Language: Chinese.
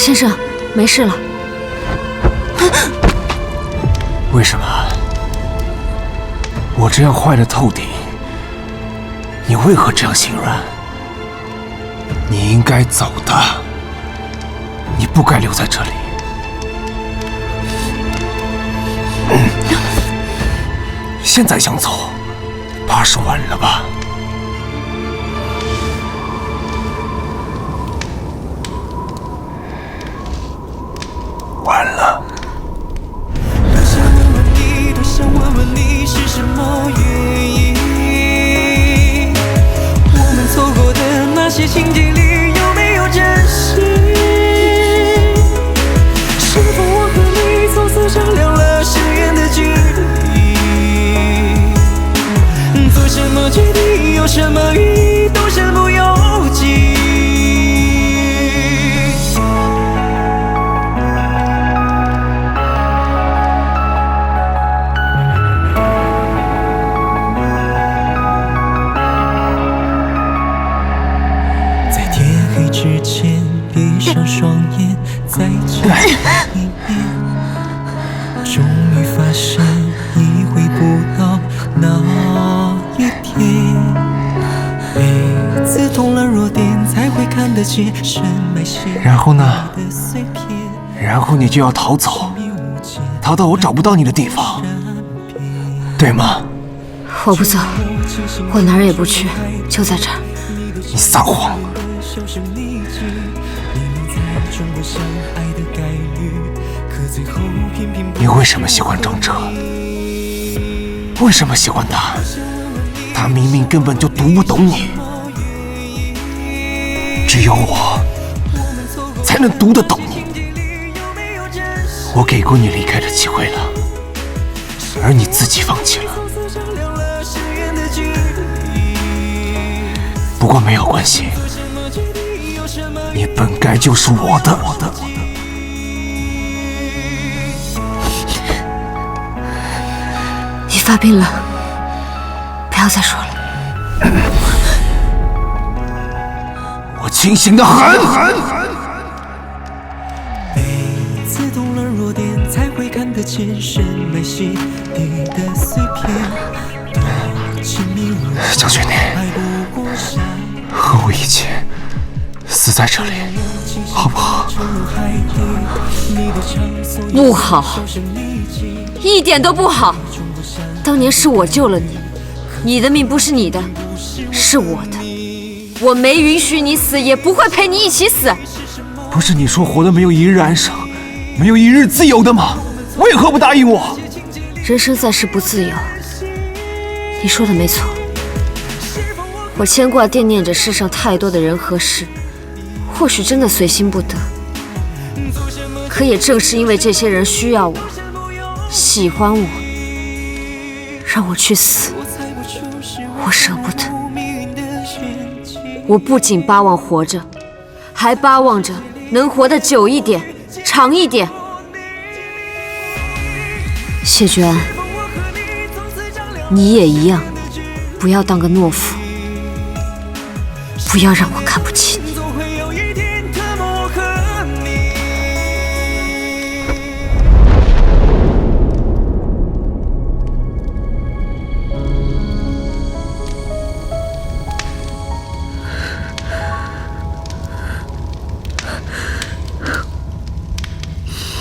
先生，没事了。为什么？我这样坏的透顶，你为何这样心软？你应该走的，你不该留在这里。现在想走，怕是晚了吧？那之前，闭上双眼，再见一遍。终于发现，意会不到那一天。每次痛了弱点，才会看得见深埋心然后呢底的碎片。然后你就要逃走，逃到我找不到你的地方，对吗？我不走，我哪儿也不去，就在这儿。你撒谎！你为什么喜欢张哲？为什么喜欢他？他明明根本就读不懂你，只有我才能读得懂你。我给过你离开的机会了，而你自己放弃了。不过没有关系，你本该就是我的。我的，你发病了，不要再说了。我清醒的很。每次动了弱点，才会看得见深埋心底的碎片。多亲密无间将军你和我一起死在这里，好不好？不好。一点都不好。当年是我救了你，你的命不是你的，是我的。我没允许你死，也不会陪你一起死。不是你说活的没有一日安生，没有一日自由的吗？为何不答应我？人生在世不自由，你说的没错。我牵挂惦念着世上太多的人和事，或许真的随心不得。可也正是因为这些人需要我，喜欢我，让我去死，我舍不得。我不仅巴望活着，还巴望着能活得久一点、长一点。谢娟，你也一样，不要当个懦夫，不要让我看不起。